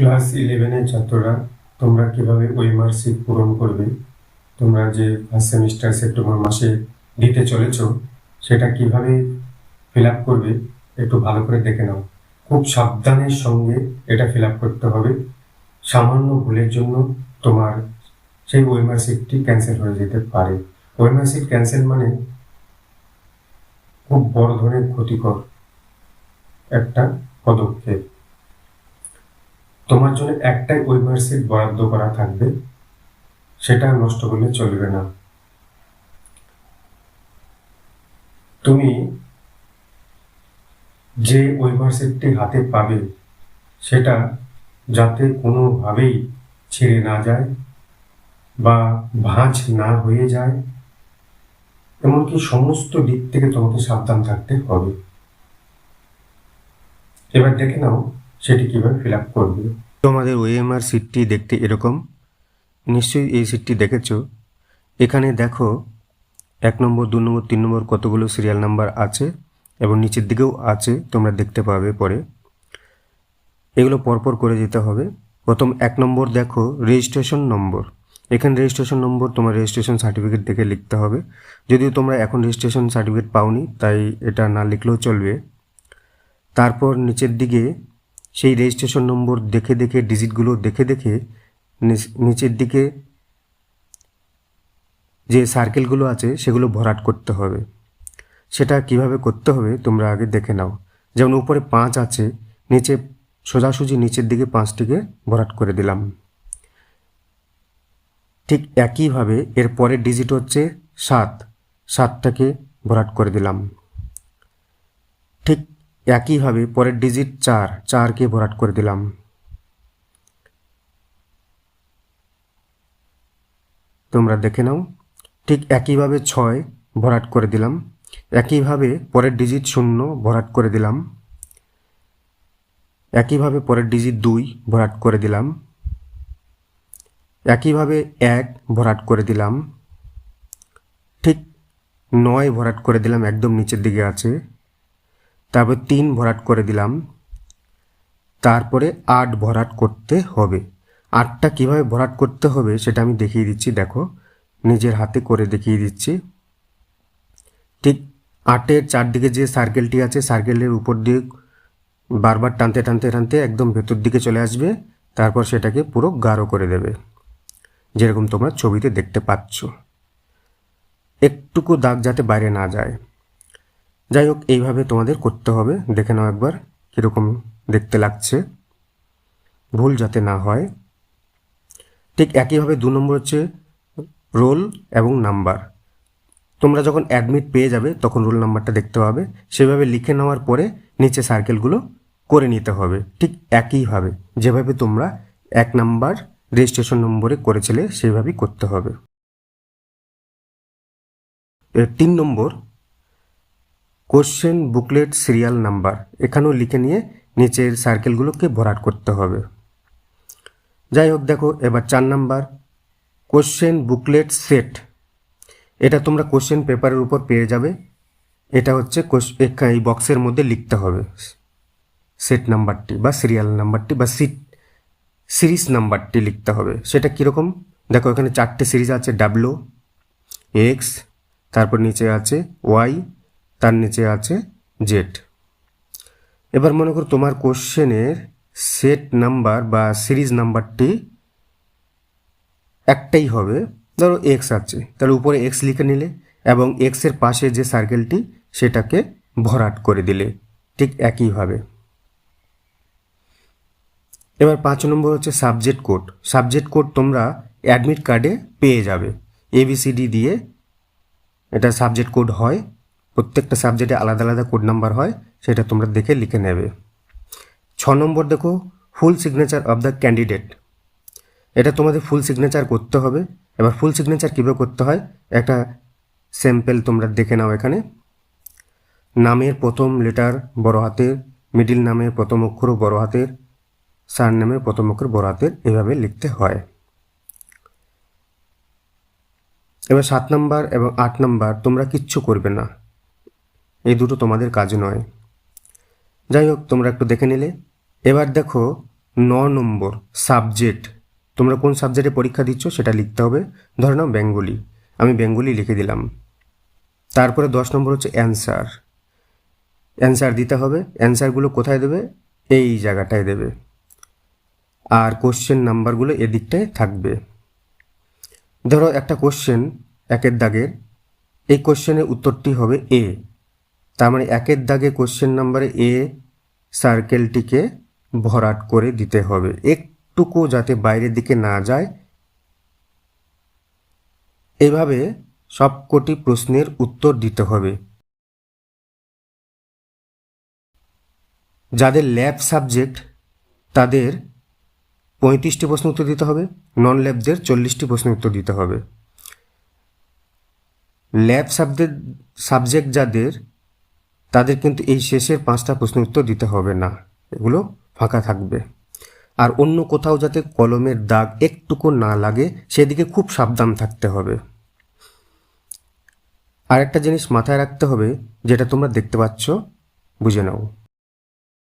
Class ইলেভেনের ছাত্ররা, তোমরা কীভাবে ওয়েমার সিট পূরণ করবে? তোমরা যে ফার্স্ট সেমিস্টার সেপ্টেম্বর মাসে দিতে চলেছ, সেটা কীভাবে ফিল আপ করবে, একটু ভালো করে দেখে নাও। খুব সাবধানের সঙ্গে এটা ফিল আপ করতে হবে। সামান্য ভুলের জন্য তোমার সেই ওয়েমার সিটটি ক্যান্সেল হয়ে যেতে পারে। ওয়েমার সিট ক্যান্সেল মানে খুব বড় ধরনের ক্ষতিকর একটা পদক্ষেপ। তোমার জন্য একটাই ওয়েমার সিট বরাদ্দ করা থাকবে, সেটা নষ্ট করলে চলবে না। তুমি যে ওয়েমার সিটটি হাতে পাবে, সেটা যাতে কোনোভাবেই ছেড়ে না যায় বা ভাঁজ না হয়ে যায়, এমনকি সমস্ত দিক থেকে তোমাকে সাবধান থাকতে হবে। এবার দেখে নাও সেটি কীভাবে ফিল আপ করবে? তোমাদের ওএমআর সিটটি দেখতে এরকম। নিশ্চয়ই এই সিটটি দেখেছ। এখানে দেখো, এক নম্বর, দু নম্বর, তিন নম্বর কতগুলো সিরিয়াল নাম্বার আছে এবং নিচের দিকেও আছে, তোমরা দেখতে পাবে পরে। এগুলো পরপর করে যেতে হবে। প্রথম এক নম্বর দেখো রেজিস্ট্রেশন নম্বর এখানে রেজিস্ট্রেশন নম্বর তোমার রেজিস্ট্রেশন সার্টিফিকেট দেখে লিখতে হবে। যদিও তোমরা এখন রেজিস্ট্রেশন সার্টিফিকেট পাওনি, তাই এটা না লিখলেও চলবে। তারপর নিচের দিকে সেই রেজিস্ট্রেশন নম্বর দেখে দেখে ডিজিটগুলো দেখে দেখে নিচ- নিচের দিকে যে সার্কেলগুলো আছে সেগুলো ভরাট করতে হবে। সেটা কীভাবে করতে হবে তোমরা আগে দেখে নাও। যেমন উপরে পাঁচ আছে, নিচে সোজাসুজি নিচের দিকে পাঁচটিকে ভরাট করে দিলাম। ঠিক একইভাবে এর পরের ডিজিট হচ্ছে সাত, সাতটাকে ভরাট করে দিলাম। একইভাবে পরের ডিজিট চার, চারকে ভরাট করে দিলাম। তোমরা দেখে নাও, ঠিক একইভাবে ছয় ভরাট করে দিলাম, একইভাবে পরের ডিজিট শূন্য ভরাট করে দিলাম, একইভাবে পরের ডিজিট দুই ভরাট করে দিলাম, একইভাবে এক ভরাট করে দিলাম, ঠিক নয় ভরাট করে দিলাম একদম নিচের দিকে আছে। তারপর তিন ভরাট করে দিলাম। তারপরে আট ভরাট করতে হবে। আটটা কীভাবে ভরাট করতে হবে সেটা আমি দেখিয়ে দিচ্ছি, দেখো। নিজের হাতে করে দেখিয়ে দিচ্ছি। ঠিক আটের চারদিকে যে সার্কেলটি আছে সার্কেলের উপর দিয়ে বারবার টানতে টানতে টানতে একদম ভেতর দিকে চলে আসবে। তারপর সেটাকে পুরো গাঢ় করে দেবে, যেরকম তোমরা ছবিতে দেখতে পাচ্ছ। একটুকু দাগ যাতে বাইরে না যায়। যাই হোক এইভাবে তোমাদের করতে হবে। দেখে নাও একবার কীরকম দেখতে লাগছে। ভুল যাতে না হয়। ঠিক একইভাবে দু নম্বর হচ্ছে রোল এবং নাম্বার। তোমরা যখন অ্যাডমিট পেয়ে যাবে, তখন রোল নাম্বারটা দেখতে পাবে। সেভাবে লিখে নেওয়ার পরে নিচে সার্কেলগুলো করে নিতে হবে। ঠিক একইভাবে যেভাবে তোমরা এক নাম্বার রেজিস্ট্রেশন নম্বরে করেছিলে সেইভাবেই করতে হবে। তিন নম্বর কোশ্চেন বুকলেট সিরিয়াল নাম্বার এখানেও লিখে নিয়ে নিচের সার্কেলগুলোকে ভরাট করতে হবে। যাই হোক, দেখো, এবার চার নাম্বার। কোশ্চেন বুকলেট সেট এটা তোমরা কোশ্চেন পেপারের উপর পেয়ে যাবে। এটা হচ্ছে এই বক্সের মধ্যে লিখতে হবে। সেট নাম্বারটি বা সিরিয়াল নাম্বারটি বা সিট সিরিজ নাম্বারটি লিখতে হবে। সেটা কীরকম? দেখো, এখানে চারটে সিরিজ আছে ডাব্লু এক্স তারপর নিচে আছে ওয়াই তার নিচে আছে জেড। এবার মনে করো তোমার কোশ্চেনের সেট নাম্বার বা সিরিজ নাম্বারটি একটাই হবে। ধরো এক্স আছে, তাহলে উপরে এক্স লিখে নিলে এবং এক্সের পাশে যে সার্কেলটি, সেটাকে ভরাট করে দিলে, ঠিক একইভাবে। এবার পাঁচ নম্বর হচ্ছে সাবজেক্ট কোড। সাবজেক্ট কোড তোমরা অ্যাডমিট কার্ডে পেয়ে যাবে। এবিসিডি দিয়ে এটা সাবজেক্ট কোড হয়। প্রত্যেকটা সাবজেক্টে আলাদা আলাদা কোড নাম্বার হয়, সেটা তোমরা দেখে লিখে নেবে। ছ নম্বর দেখো full signature of the candidate এটা তোমাদের ফুল সিগনেচার করতে হবে। এবার ফুল সিগনেচার কীভাবে করতে হয়, একটা স্যাম্পেল তোমরা দেখে নাও এখানে। নামের প্রথম লেটার বড় হাতের মিডিল নামের প্রথম অক্ষর বড় হাতের সার নামের প্রথম অক্ষর বড় হাতের, এভাবে লিখতে হয়। এবার সাত নাম্বার এবং আট নাম্বার তোমরা কিচ্ছু করবে না। এই দুটো তোমাদের কাজ নয়। যাই হোক তোমরা একটু দেখে নিলে। এবার দেখো, ন নম্বর সাবজেক্ট তোমরা কোন সাবজেক্টে পরীক্ষা দিচ্ছ সেটা লিখতে হবে। ধরে নাও বেঙ্গলি। আমি বেঙ্গলি লিখে দিলাম। তারপরে দশ নম্বর হচ্ছে অ্যান্সার অ্যান্সার দিতে হবে। অ্যান্সারগুলো কোথায় দেবে? এই জায়গাটায় দেবে। আর কোশ্চেন নাম্বারগুলো এদিকটায় থাকবে। ধরো একটা কোশ্চেন একের দাগের। এই কোশ্চেনের উত্তরটি হবে এ তার মানে একের দাগে কোশ্চেন নাম্বারে এ সার্কেলটিকে ভরাট করে দিতে হবে। একটুকু যাতে বাইরের দিকে না যায়। এভাবে সবকটি প্রশ্নের উত্তর দিতে হবে। যাদের ল্যাব সাবজেক্ট তাদের পঁয়ত্রিশটি প্রশ্ন উত্তর দিতে হবে। নন ল্যাবদের চল্লিশটি প্রশ্ন উত্তর দিতে হবে। ল্যাব সাবজেক্ট সাবজেক্ট যাদের তাদের কিন্তু এই শেষের পাঁচটা প্রশ্ন উত্তর দিতে হবে না। এগুলো ফাঁকা থাকবে। আর অন্য কোথাও যাতে কলমের দাগ একটুকু না লাগে, সেদিকে খুব সাবধান থাকতে হবে। আর একটা জিনিস মাথায় রাখতে হবে, যেটা তোমরা দেখতে পাচ্ছ, বুঝে নাও।